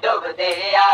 over there.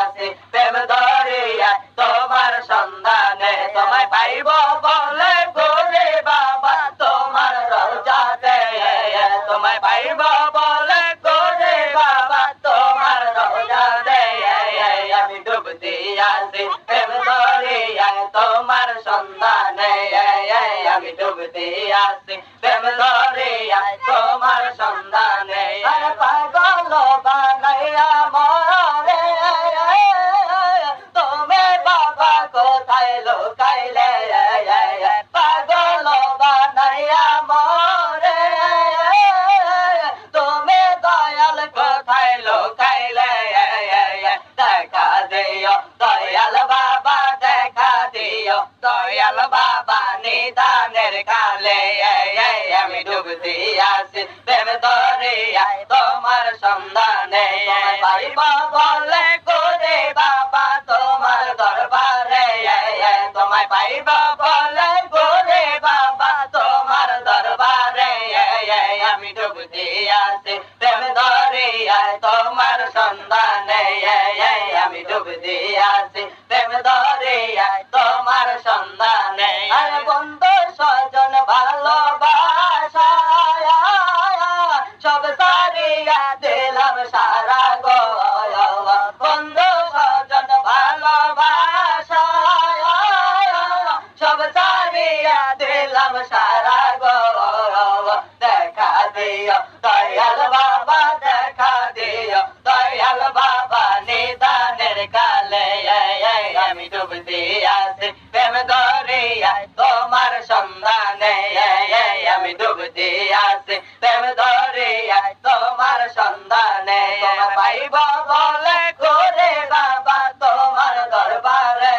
রাত্রি এক তোমার সন্ধানে তোমার পাইব বলে করে বাবা, তোমার দরবারে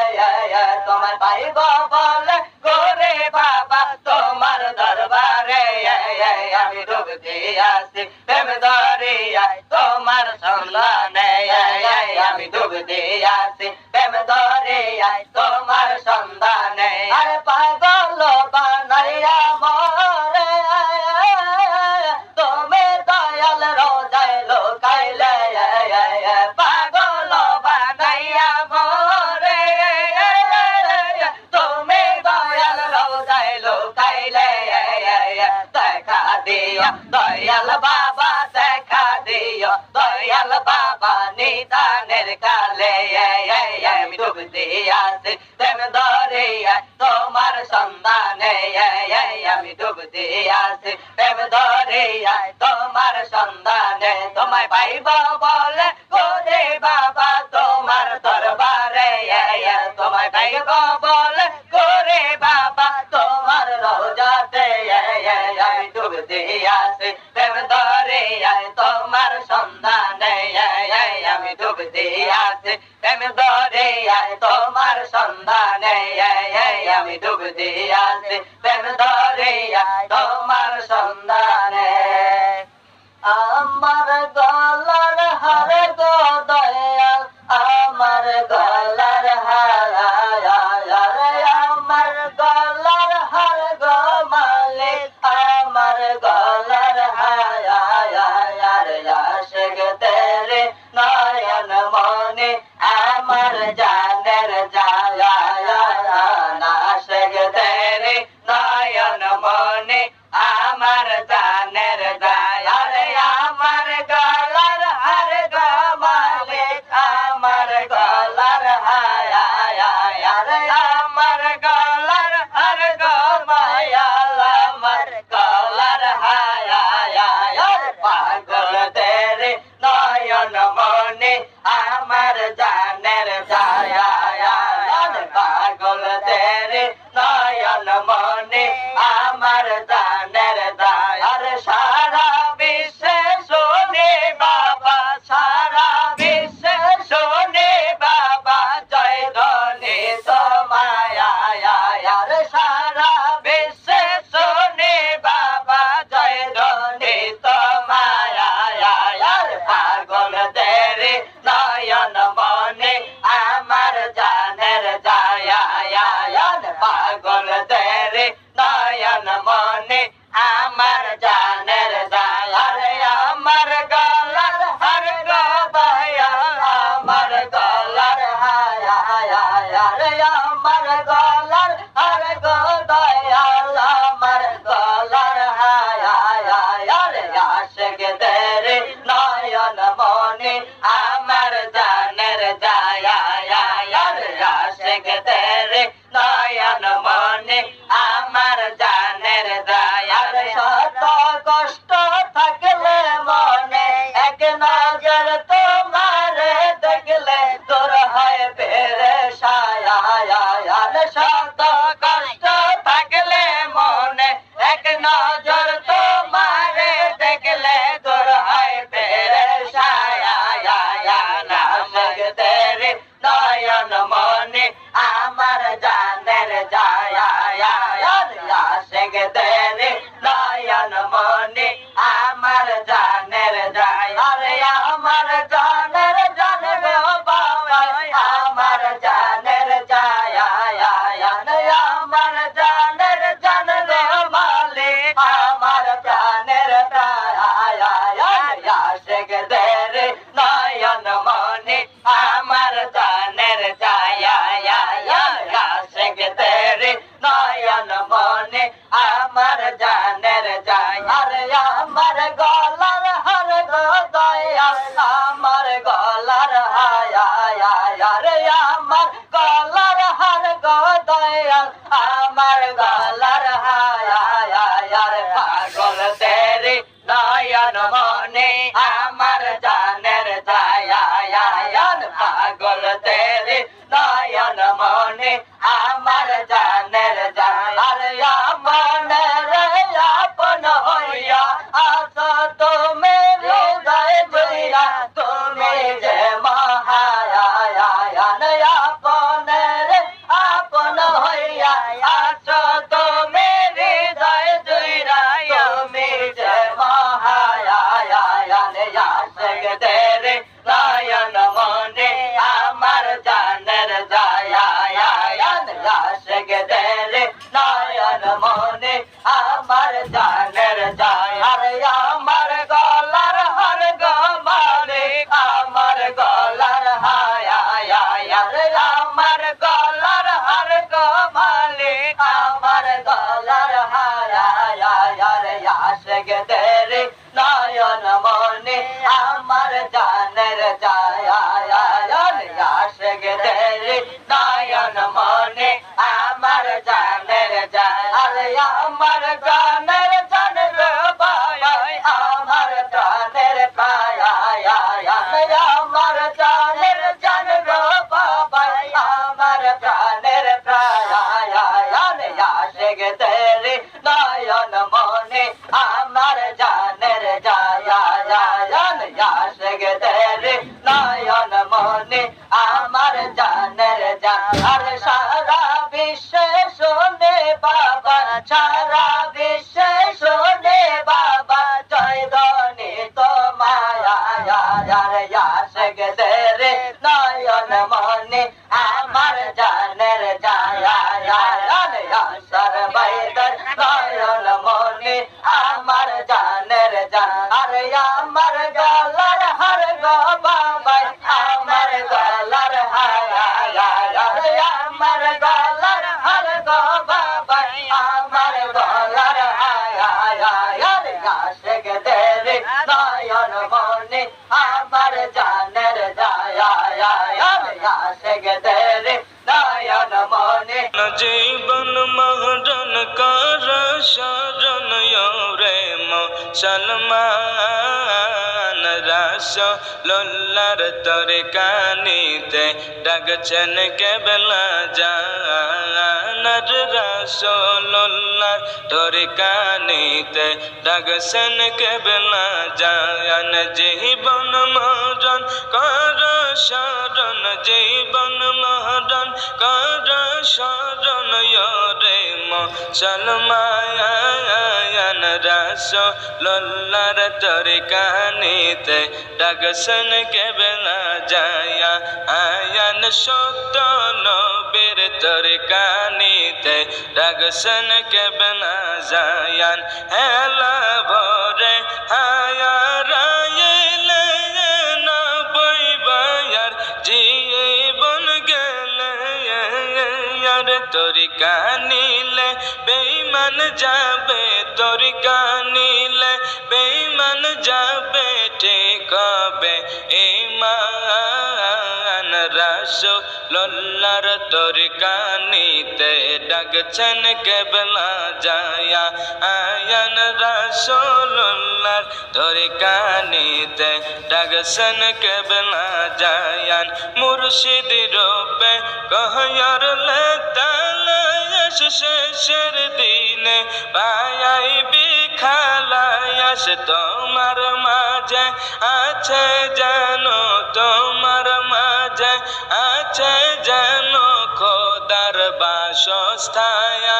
তোমার পাইব বলে করে বাবা, তোমার দরবারে আমি ডুব দিয়াছি প্রেম দরিয়ায়, তোমার সন্ধানে আমি ডুব দিয়াছি প্রেম দরিয়ায়, তোমার সন্ধান। দিও দয়াল বাবা দেখা দিও দয়াল বাবা নিদানের কালে আমি ডুবতে আছি তেম ধরে তোমার সন্ধানে আমি ডুবতে আছি প্রেম ধরে তোমার সন্ধানে তোমায় পাইব বলে গরিব দিয়াছে তোমার সন্ধানে আমি ডুব দিয়াছে প্রেম দরিয়ায় তোমার সন্ধান। મને આ મારા Ah. I ay, ay. জীবন মহন কর শরণ রে মুসলমান রাস লোল্লার তরে কানিতে ডাকছেন কেবলা যা সোনার রাসোল্লার তোর কানিতে ডাকছেন কেবলা জায়ান, জীবন মহাজন, কর শরণ, জীবন মহাজন, কর শরণ রে মুসলমায়ান রাসোল্লার তোর কানিতে ডাকছেন কেবলা জায়া আয়ান সত্য নবীর তোর কানি বাড়িতে ডাকছেন কে বেনা যায়ান হেলা ভরে তোর কানিলে বেইমান যাবে তোর কানিলে বেইমান যাবে ঠিক হবে তোর কানিতে ডাকছেন কেবলা যায়া আয়ান রাসো লল্লার কানিতে ডাকছেন কেবলা যায়ান মুর্শিদ রূপে কহয়ার লেতালায়াস শেষের দিনে পায়াই বিখালায়াস তোমার মাঝে আছে জানো তোমার মাঝে আছে জানো বাসস্থায়া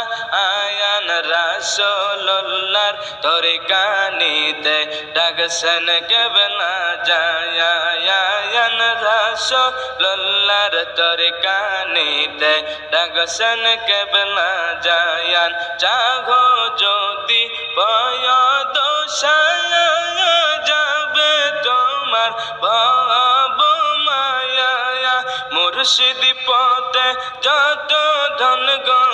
আয়ান রাসোল্লার তোর কানিতে ডাকসন কেবলা যায় আয়ান রাসোল্লার কানিতে ডাকসন কেবলা যায়ান চাঘো যদি পয় দোষায় যাবে তোমার বাব মায়া, মুর্শিদ পথে যত ধন গো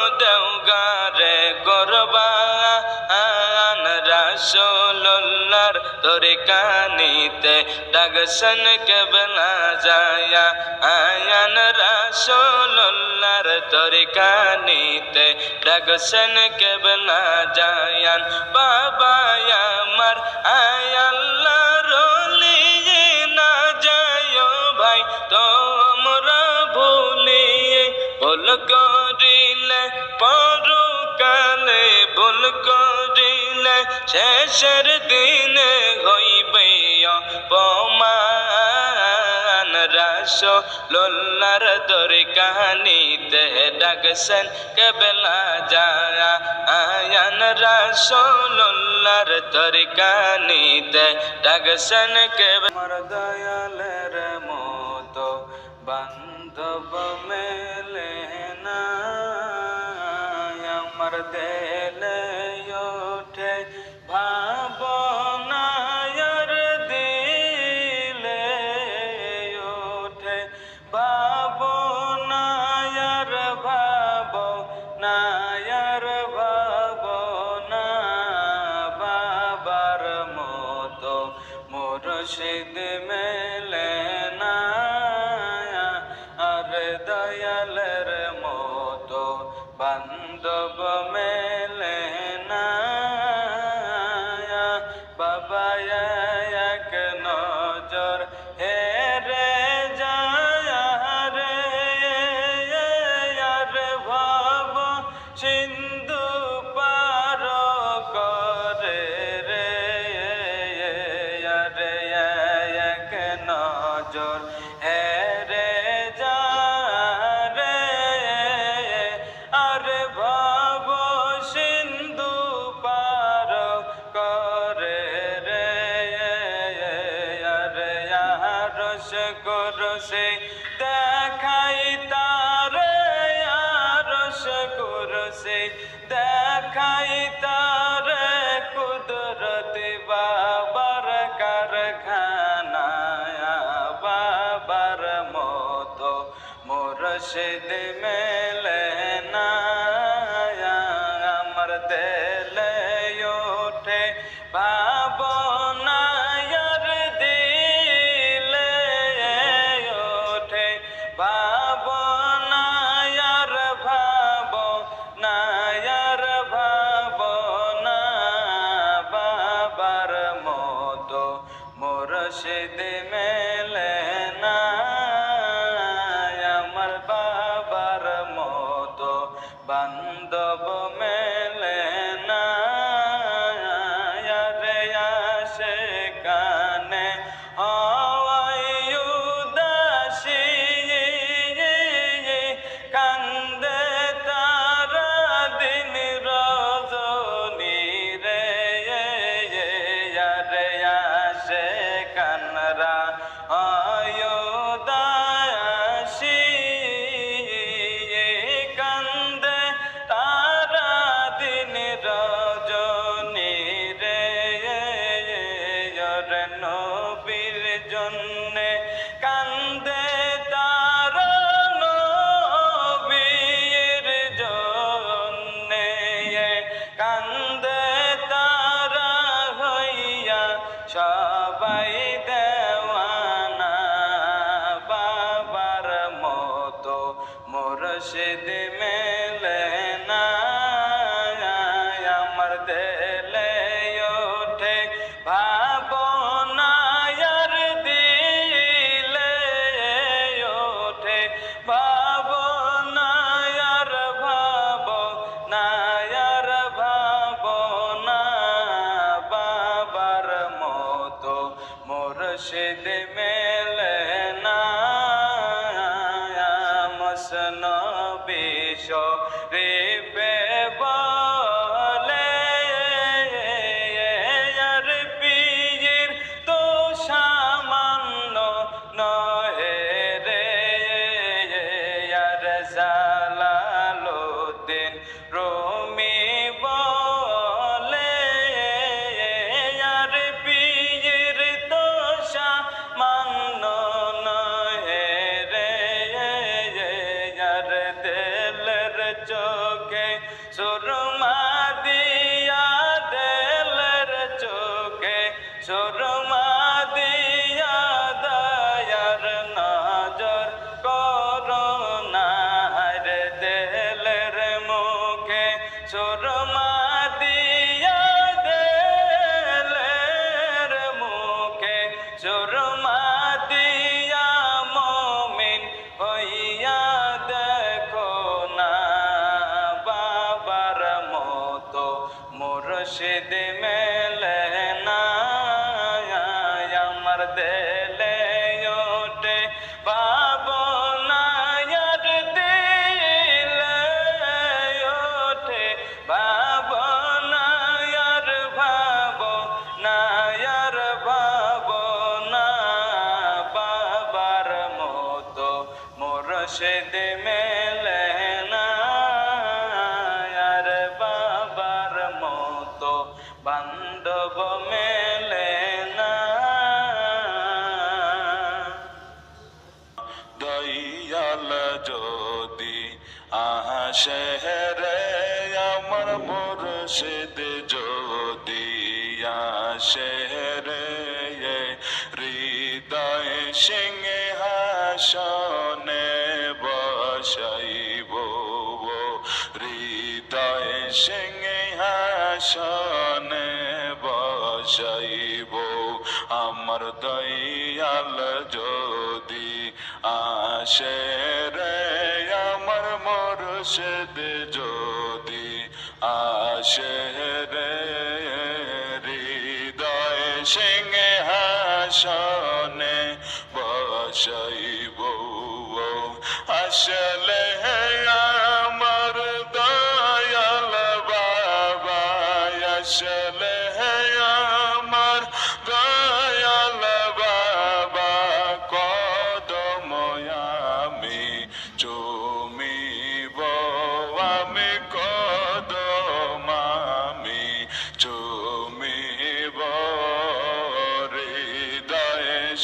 রাসোল্লার তোরে কানিতে ডাকসন কেবলা যায়া। আয়ান রাসোল্লার তোরে কানিতে ডাকসন কেবলা যায়ান বাবা আমার আয়াল্লা রলিয়ে না যায় ভাই, তোমরা ভুলিয়ে ভুল করিলে পরকালে ভুল করিলে শেষের দিনে হইবে অপমান। রাস লোল্লার দরে কাহানিতে ডাকসেন কেবলা যায় আয়ান রাস লোল্লার দরে কাহানিতে ডাকসেন কেবল। আমার দয়ালের মতো বান্ধব বাবা এক say that মুর্শিদ মেলে de, মসজিদ যদি আসে হৃদয় সিংহে হাসনে বসাইব হৃদয় সিংহে হাসনে বসাইব। আমার দয়াল যদি আসে রে, আমার মরসেদ যদি হাসরে হৃদয় সিংহে হাসনে বসাইব আসলে হে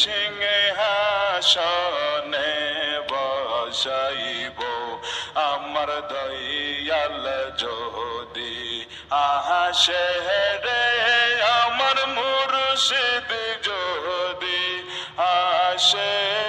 সিংহাসনে বসাইব। আমার দয়াল যদি আহাসে রে আমার মুর্শিদ যদি আসে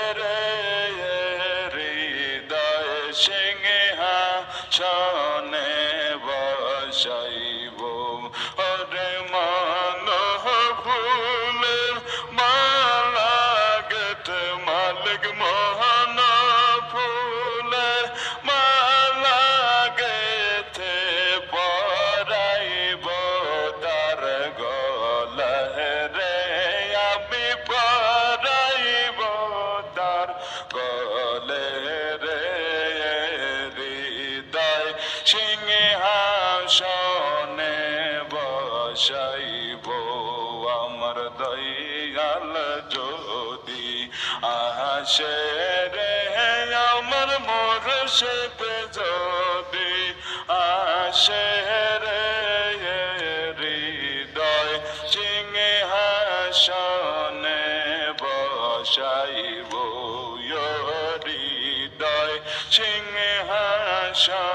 আসে আমার মোর সেতে যদি আসে হৃদয় সিংহে হাসনে বসাইব হৃদয় সিংহে হাসন